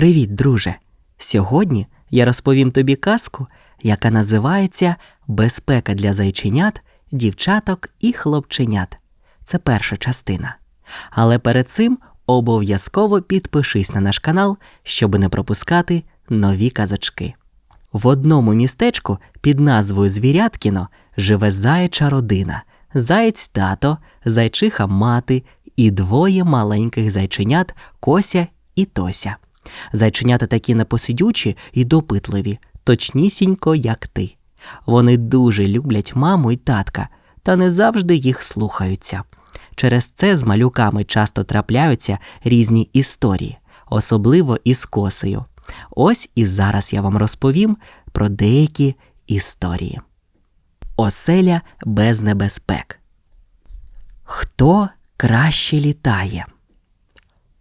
Привіт, друже! Сьогодні я розповім тобі казку, яка називається Безпека для зайченят, дівчаток і хлопченят. Це перша частина. Але перед цим обов'язково підпишись на наш канал, щоб не пропускати нові казочки. В одному містечку під назвою Звіряткіно живе заяча родина, заєць тато, зайчиха мати і двоє маленьких зайченят Кося і Тося. Зайченята такі непосидючі і допитливі, точнісінько, як ти. Вони дуже люблять маму і татка, та не завжди їх слухаються. Через це з малюками часто трапляються різні історії, особливо із косею. Ось і зараз я вам розповім про деякі історії. Оселя без небезпек. Хто краще літає?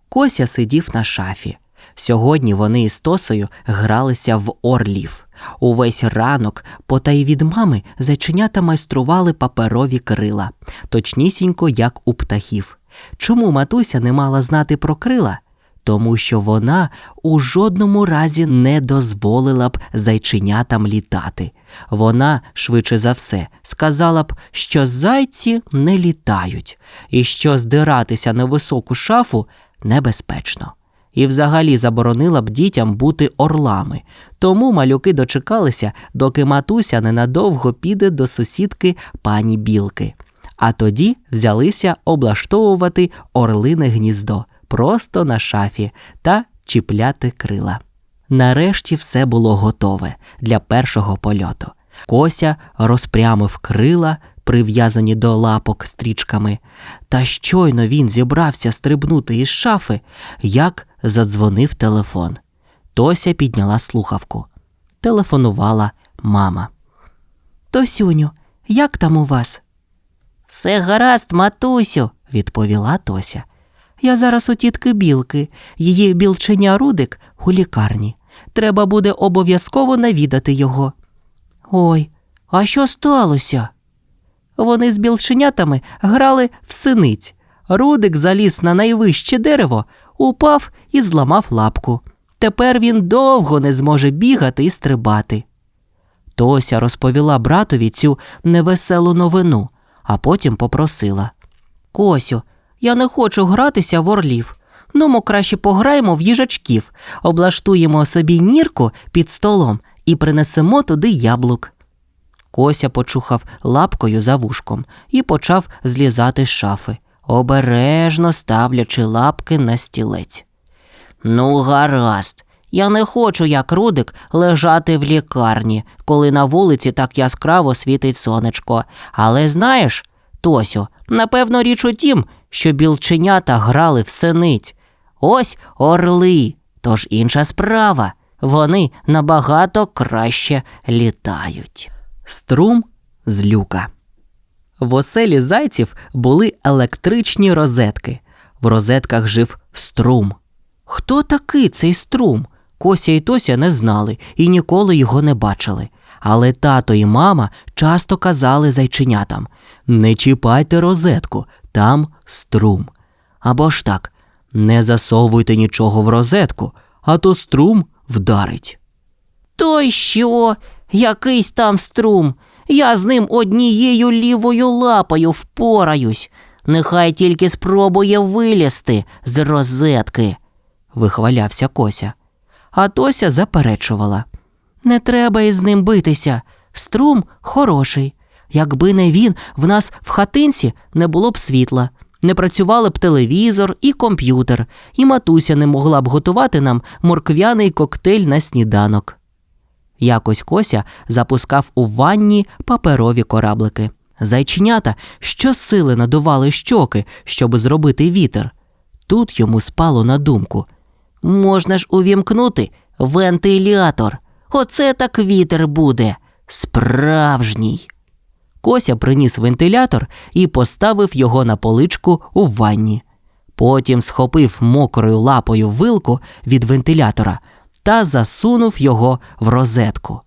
Кося сидів на шафі. Сьогодні вони із Тосою гралися в орлів. Увесь ранок, потай від мами, зайченята майстрували паперові крила, точнісінько, як у птахів. Чому матуся не мала знати про крила? Тому що вона у жодному разі не дозволила б зайченятам літати. Вона, швидше за все, сказала б, що зайці не літають, і що здиратися на високу шафу небезпечно. І взагалі заборонила б дітям бути орлами. Тому малюки дочекалися, доки матуся ненадовго піде до сусідки пані білки. А тоді взялися облаштовувати орлине гніздо просто на шафі та чіпляти крила. Нарешті все було готове для першого польоту. Кося розпрямив крила, прив'язані до лапок стрічками, та щойно він зібрався стрибнути із шафи, як задзвонив телефон. Тося підняла слухавку. Телефонувала мама. Тосюню, як там у вас? Все гаразд, матусю, відповіла Тося. Я зараз у тітки білки, її білченя Рудик у лікарні. Треба буде обов'язково навідати його. Ой, а що сталося? Вони з білченятами грали в синиць. Рудик заліз на найвище дерево, упав і зламав лапку. Тепер він довго не зможе бігати і стрибати. Тося розповіла братові цю невеселу новину, а потім попросила Косю, я не хочу гратися в орлів. Ну, ми краще пограємо в їжачків, облаштуємо собі нірку під столом і принесемо туди яблук. Кося почухав лапкою за вушком і почав злізати з шафи, обережно ставлячи лапки на стілець. Ну, гаразд, я не хочу, як Рудик, лежати в лікарні, коли на вулиці так яскраво світить сонечко. Але знаєш, Тосю, напевно, річ у тім, що білченята грали в синиць. Ось орли, тож інша справа. Вони набагато краще літають. Струм з люка. В оселі зайців були електричні розетки. В розетках жив струм. Хто такий цей струм? Кося і Тося не знали і ніколи його не бачили. Але тато і мама часто казали зайченятам не чіпайте розетку, там струм. Або ж так, не засовуйте нічого в розетку, а то струм вдарить. То й що? Якийсь там струм. Я з ним однією лівою лапою впораюсь. Нехай тільки спробує вилізти з розетки, вихвалявся Кося. А Тося заперечувала. Не треба із ним битися. Струм хороший. Якби не він, в нас в хатинці не було б світла, не працювали б телевізор і комп'ютер, і матуся не могла б готувати нам морквяний коктейль на сніданок. Якось Кося запускав у ванні паперові кораблики. Зайченята щосили надували щоки, щоб зробити вітер. Тут йому спало на думку можна ж увімкнути вентилятор. Оце так вітер буде. Справжній. Кося приніс вентилятор і поставив його на поличку у ванні. Потім схопив мокрою лапою вилку від вентилятора та засунув його в розетку.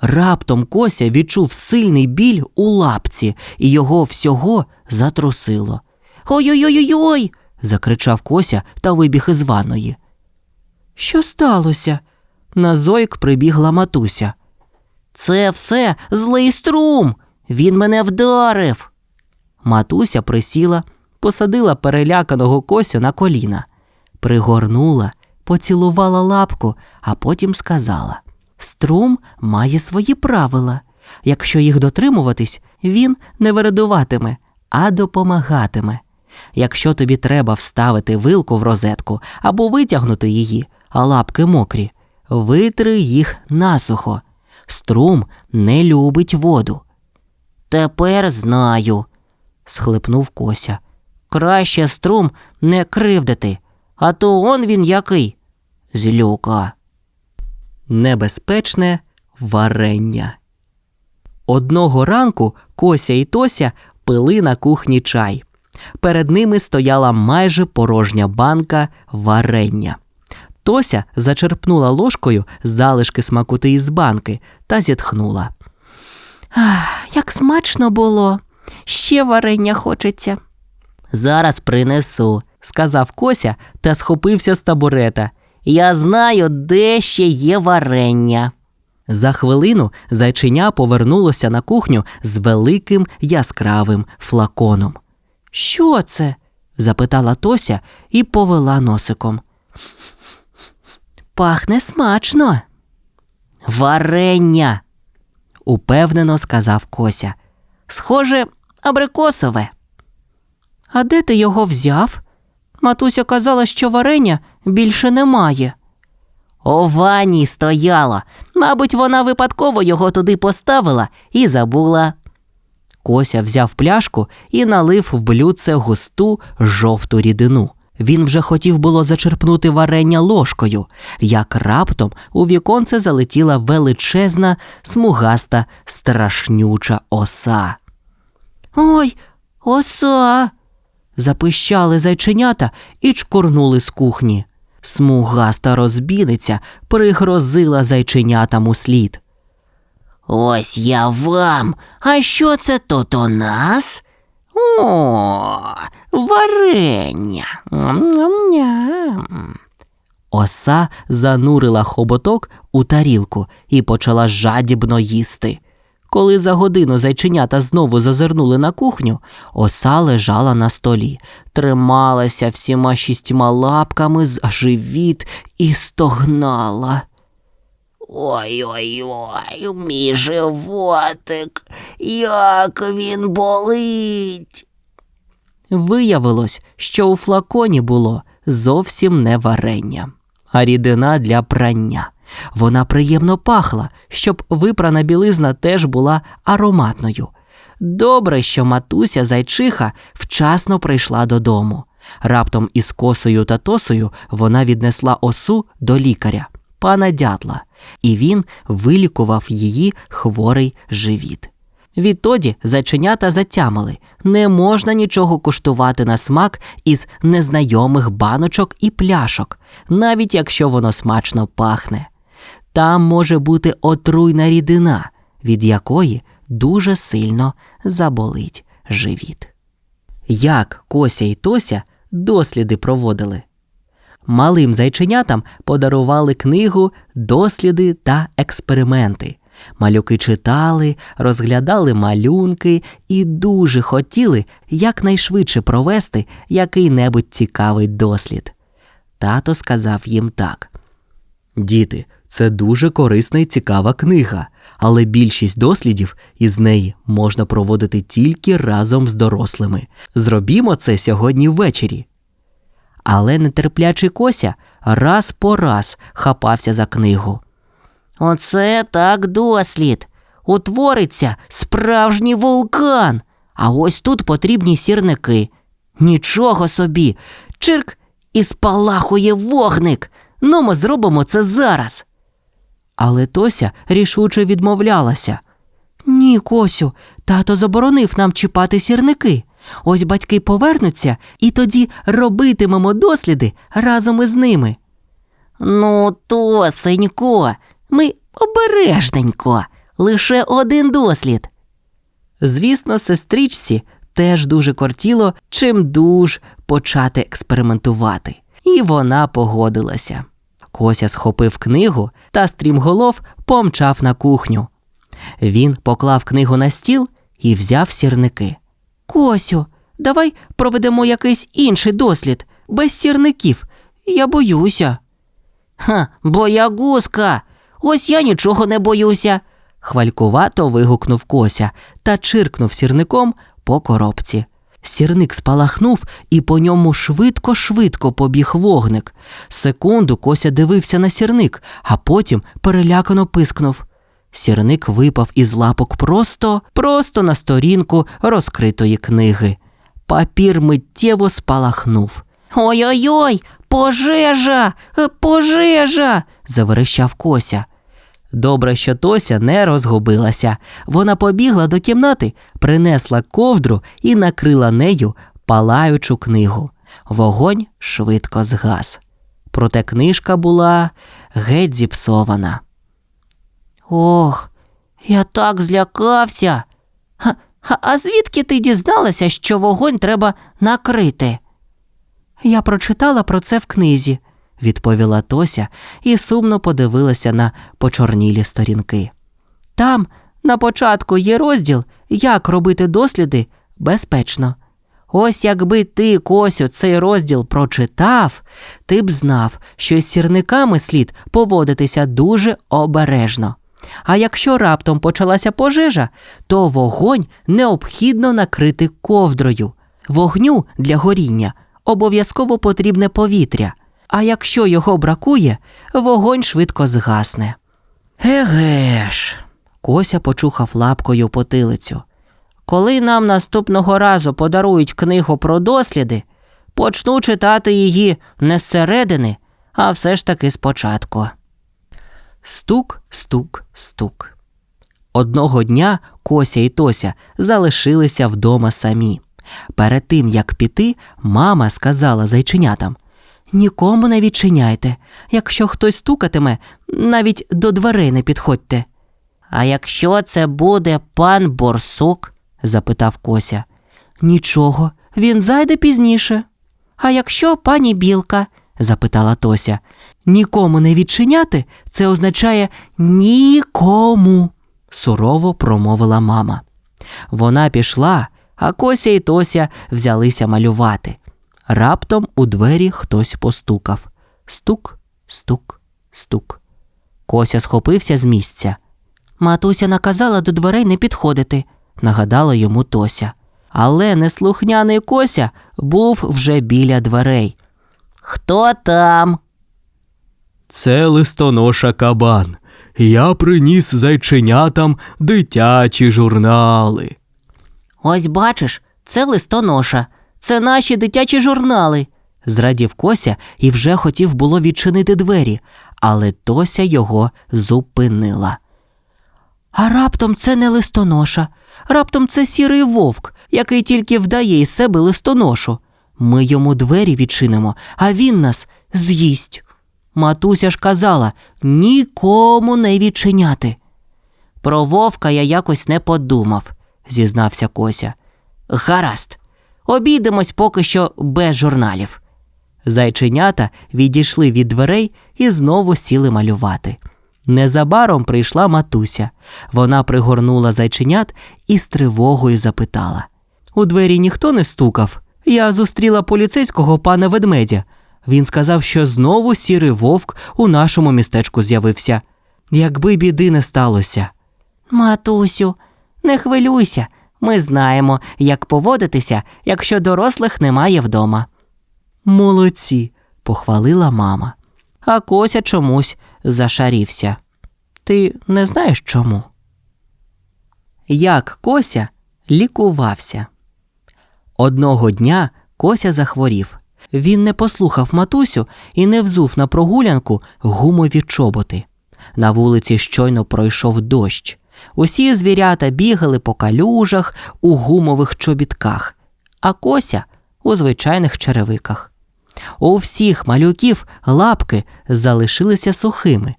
Раптом Кося відчув сильний біль у лапці, і його всього затрусило. Ой-ой-ой! ой закричав Кося та вибіг із ванної. Що сталося? На зойк прибігла матуся. Це все злий струм. Він мене вдарив. Матуся присіла, посадила переляканого косю на коліна, пригорнула, поцілувала лапку, а потім сказала: Струм має свої правила. Якщо їх дотримуватись, він не вирадуватиме, а допомагатиме. Якщо тобі треба вставити вилку в розетку або витягнути її, а лапки мокрі, витри їх насухо. Струм не любить воду. Тепер знаю, схлипнув Кося. Краще струм не кривдити, а то он він який. Злюка. Небезпечне варення. Одного ранку Кося і Тося пили на кухні чай. Перед ними стояла майже порожня банка варення. Тося зачерпнула ложкою залишки смакоти із банки та зітхнула. Ах, як смачно було, ще варення хочеться. Зараз принесу, сказав Кося та схопився з табурета. Я знаю, де ще є варення. За хвилину зайчиня повернулося на кухню з великим яскравим флаконом. Що це? запитала Тося і повела носиком. Пахне смачно. Варення, упевнено сказав Кося. Схоже, абрикосове. А де ти його взяв? Матуся казала, що варення більше немає. У ванні стояло. Мабуть, вона випадково його туди поставила і забула. Кося взяв пляшку і налив в блюдце густу жовту рідину. Він вже хотів було зачерпнути варення ложкою, як раптом у віконце залетіла величезна, смугаста, страшнюча оса. Ой, оса. запищали зайченята і чкурнули з кухні. Смугаста розбійниця пригрозила зайченятам у слід. Ось я вам. А що це тут у нас? О, варення. Ням-ням-ням. Оса занурила хоботок у тарілку і почала жадібно їсти. Коли за годину зайченята знову зазирнули на кухню, оса лежала на столі, трималася всіма шістьма лапками за живіт і стогнала. Ой-ой-ой, мій животик, як він болить. Виявилось, що у флаконі було зовсім не варення, а рідина для прання. Вона приємно пахла, щоб випрана білизна теж була ароматною. Добре, що матуся зайчиха вчасно прийшла додому. Раптом із косою та тосою вона віднесла осу до лікаря, пана дятла, і він вилікував її хворий живіт. Відтоді зайченята затямили не можна нічого куштувати на смак із незнайомих баночок і пляшок, навіть якщо воно смачно пахне. Там може бути отруйна рідина, від якої дуже сильно заболить живіт. Як Кося і Тося досліди проводили? Малим зайченятам подарували книгу Досліди та експерименти. Малюки читали, розглядали малюнки і дуже хотіли якнайшвидше провести який-небудь цікавий дослід. Тато сказав їм так: Діти, це дуже корисна і цікава книга, але більшість дослідів із неї можна проводити тільки разом з дорослими. Зробімо це сьогодні ввечері. Але нетерплячий Кося раз по раз хапався за книгу. Оце так дослід. Утвориться справжній вулкан. А ось тут потрібні сірники. Нічого собі. Чирк і спалахує вогник. Ну, ми зробимо це зараз. Але Тося рішуче відмовлялася. Ні, Косю, тато заборонив нам чіпати сірники. Ось батьки повернуться, і тоді робитимемо досліди разом із ними. Ну, Тосенько, ми обережненько, лише один дослід. Звісно, сестричці теж дуже кортіло чим дуж почати експериментувати, і вона погодилася. Кося схопив книгу та стрімголов помчав на кухню. Він поклав книгу на стіл і взяв сірники. Косю, давай проведемо якийсь інший дослід, без сірників. Я боюся. Ха, боягузка. Ось я нічого не боюся. Хвалькувато вигукнув Кося та чиркнув сірником по коробці. Сірник спалахнув, і по ньому швидко-швидко побіг вогник. Секунду Кося дивився на сірник, а потім перелякано пискнув. Сірник випав із лапок просто, просто на сторінку розкритої книги. Папір миттєво спалахнув. Ой-ой-ой, пожежа, е, пожежа. заверещав Кося. Добре, що Тося не розгубилася. Вона побігла до кімнати, принесла ковдру і накрила нею палаючу книгу. Вогонь швидко згас. Проте книжка була геть зіпсована. Ох, я так злякався. Ха, а звідки ти дізналася, що вогонь треба накрити? Я прочитала про це в книзі, відповіла Тося і сумно подивилася на почорнілі сторінки. Там на початку є розділ, як робити досліди безпечно. Ось якби ти, Косю, цей розділ прочитав, ти б знав, що з сірниками слід поводитися дуже обережно. А якщо раптом почалася пожежа, то вогонь необхідно накрити ковдрою. Вогню для горіння обов'язково потрібне повітря, а якщо його бракує, вогонь швидко згасне. Еге ж, Кося почухав лапкою потилицю. Коли нам наступного разу подарують книгу про досліди, почну читати її не зсередини, а все ж таки спочатку. Стук, стук, стук. Одного дня Кося і Тося залишилися вдома самі. Перед тим, як піти, мама сказала зайченятам Нікому не відчиняйте. Якщо хтось стукатиме, навіть до дверей не підходьте. А якщо це буде пан борсук? запитав Кося. Нічого, він зайде пізніше. А якщо пані білка? запитала Тося. Нікому не відчиняти це означає нікому, сурово промовила мама. Вона пішла, а Кося і Тося взялися малювати. Раптом у двері хтось постукав. Стук, стук, стук. Кося схопився з місця. Матуся наказала до дверей не підходити, нагадала йому Тося. Але неслухняний Кося був вже біля дверей. Хто там? Це листоноша кабан. Я приніс зайченятам дитячі журнали. Ось бачиш, це листоноша, це наші дитячі журнали. Зрадів Кося і вже хотів було відчинити двері, але Тося його зупинила. А раптом це не листоноша, раптом це сірий вовк, який тільки вдає із себе листоношу. Ми йому двері відчинимо, а він нас з'їсть. Матуся ж казала нікому не відчиняти. Про вовка я якось не подумав, зізнався Кося. Гаразд, обійдемось поки що без журналів. Зайченята відійшли від дверей і знову сіли малювати. Незабаром прийшла матуся. Вона пригорнула зайченят і з тривогою запитала: У двері ніхто не стукав. Я зустріла поліцейського пана ведмедя. Він сказав, що знову сірий вовк у нашому містечку з'явився. Якби біди не сталося. Матусю, не хвилюйся, ми знаємо, як поводитися, якщо дорослих немає вдома. Молодці, похвалила мама. А Кося чомусь зашарівся. Ти не знаєш чому? Як Кося лікувався. Одного дня Кося захворів. Він не послухав матусю і не взув на прогулянку гумові чоботи. На вулиці щойно пройшов дощ. Усі звірята бігали по калюжах у гумових чобітках, а кося у звичайних черевиках. У всіх малюків лапки залишилися сухими,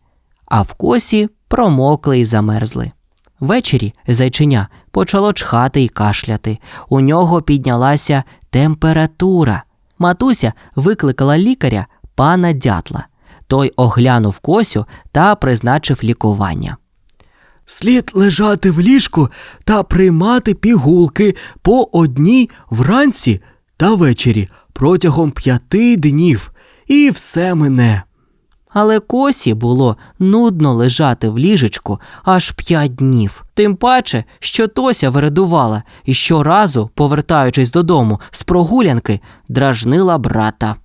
а в косі промокли й замерзли. Ввечері зайчиня почало чхати й кашляти. У нього піднялася температура. Матуся викликала лікаря пана дятла. Той оглянув косю та призначив лікування. Слід лежати в ліжку та приймати пігулки по одній вранці та ввечері протягом п'яти днів, і все мине. Але косі було нудно лежати в ліжечку аж п'ять днів. Тим паче, що Тося вирадувала і щоразу, повертаючись додому з прогулянки, дражнила брата.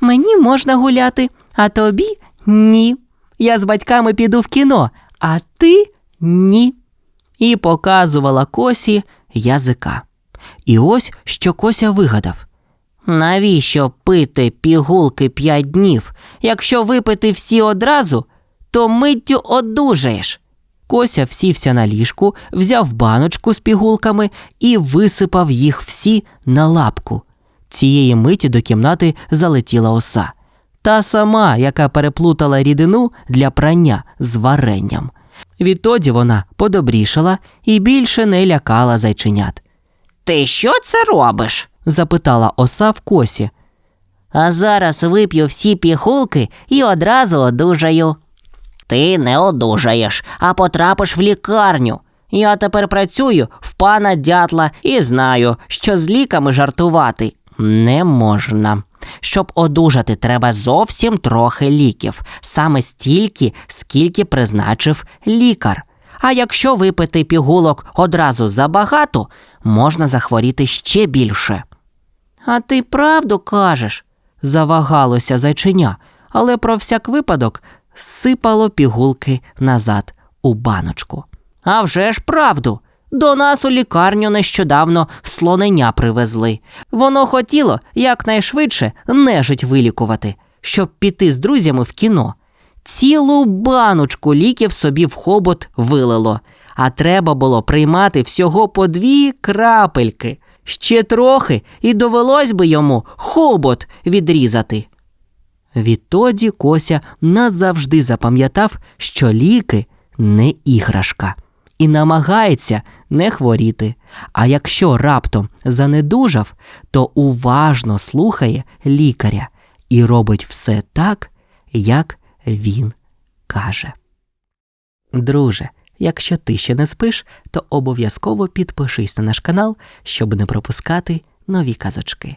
Мені можна гуляти, а тобі ні. Я з батьками піду в кіно, а ти ні. І показувала косі язика. І ось що Кося вигадав. Навіщо пити пігулки п'ять днів? Якщо випити всі одразу, то миттю одужаєш. Кося всівся на ліжку, взяв баночку з пігулками і висипав їх всі на лапку. Цієї миті до кімнати залетіла оса. Та сама, яка переплутала рідину для прання з варенням. Відтоді вона подобрішала і більше не лякала зайченят. Ти що це робиш? запитала оса в косі. А зараз вип'ю всі пігулки і одразу одужаю. Ти не одужаєш, а потрапиш в лікарню. Я тепер працюю в пана дятла і знаю, що з ліками жартувати не можна. Щоб одужати, треба зовсім трохи ліків, саме стільки, скільки призначив лікар. А якщо випити пігулок одразу забагато, можна захворіти ще більше. А ти правду кажеш? Завагалося зайченя, але про всяк випадок сипало пігулки назад у баночку. А вже ж правду. До нас у лікарню нещодавно слонення привезли. Воно хотіло якнайшвидше нежить вилікувати, щоб піти з друзями в кіно. Цілу баночку ліків собі в хобот вилило, а треба було приймати всього по дві крапельки. Ще трохи, і довелось би йому хобот відрізати. Відтоді Кося назавжди запам'ятав, що ліки не іграшка, і намагається не хворіти. А якщо раптом занедужав, то уважно слухає лікаря і робить все так, як він каже. Друже, якщо ти ще не спиш, то обов'язково підпишись на наш канал, щоб не пропускати нові казочки.